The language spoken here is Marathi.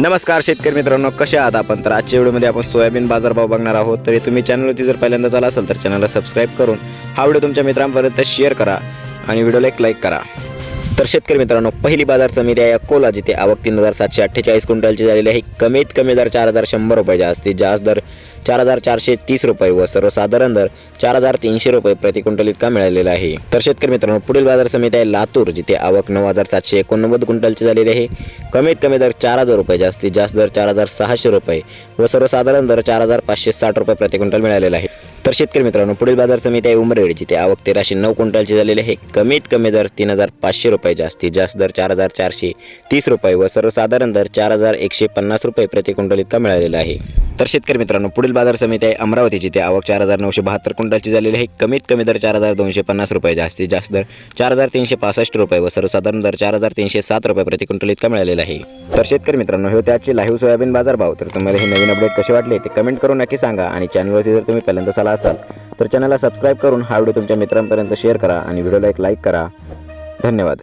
नमस्कार शेतकरी मित्रांनो कसे आहात आपण? तर आजच्या व्हिडिओमध्ये आपण सोयाबीन बाजारभाव बघणार आहोत. तरी तुम्ही चॅनलवरती जर पहिल्यांदा झाला असेल तर चॅनलला सबस्क्राईब करून हा व्हिडिओ तुमच्या मित्रांपर्यंत शेअर करा आणि व्हिडिओला एक लाईक करा. तर शेतकरी मित्रांनो पहिली बाजार समिती आहे अकोला जिथे आवक तीन हजार सातशे अठ्ठेचाळीस क्विंटलची झालेली आहे. कमीत कमी दर चार हजार शंभर रुपये जास्तीत जास्त दर चार हजार चारशे तीस रुपये व सर्वसाधारण दर चार हजार तीनशे रुपये प्रति क्विंटल इतका मिळालेला आहे. तर शेतकरी मित्रांनो पुढील बाजार समिती आहे लातूर जिथे आवक नऊ हजार सातशे एकोणनव्वद क्विंटलची झालेली आहे. कमीत कमी दर चार हजार रुपये जास्तीत जास्त दर चार हजार सहाशे रुपये व सर्वसाधारण दर चार हजार पाचशे साठ रुपये प्रति क्विंटल मिळालेला आहे. तर शेतकरी मित्रांनो पुढील बाजार समिती आहे उमरेड जिथे आवक तेराशे नऊ क्विंटलची झालेली आहे. कमीत कमी दर तीन हजार पाचशे रुपये जास्तीत जास्त दर चार हजार चारशे तीस रुपये व सर्वसाधारण दर चार हजार एकशे पन्नास रुपये प्रति क्विंटल इतका मिळालेला आहे. तर शेतकरी मित्रांनो पुढील बाजार समिती आहे अमरावती. जिथे आवक चार हजार नऊशे बहात्तर क्विंटलची झालेली आहे. कमीत कमी दर चार हजार दोनशे पन्नास रुपये जास्तीत जास्त दर चार हजार तीनशे पासष्ट रुपये व सर्वसाधारण दर चार हजार तीनशे सात रुपये प्रति क्विंटल इतका मिळालेला आहे. तर शेतकरी मित्रांनो हे होते आजचे लाईव्ह सोयाबीन बाजार भाव तर तुम्हाला हे नवीन अपडेट कसे वाटले ते कमेंट करून नक्की सांगा. आणि चॅनलवरती जर तुम्ही पहिल्यांदा आला असाल तर चॅनलला सबस्क्राईब करून हा व्हिडिओ तुमच्या मित्रांपर्यंत शेअर करा आणि व्हिडिओला एक लाईक करा. धन्यवाद.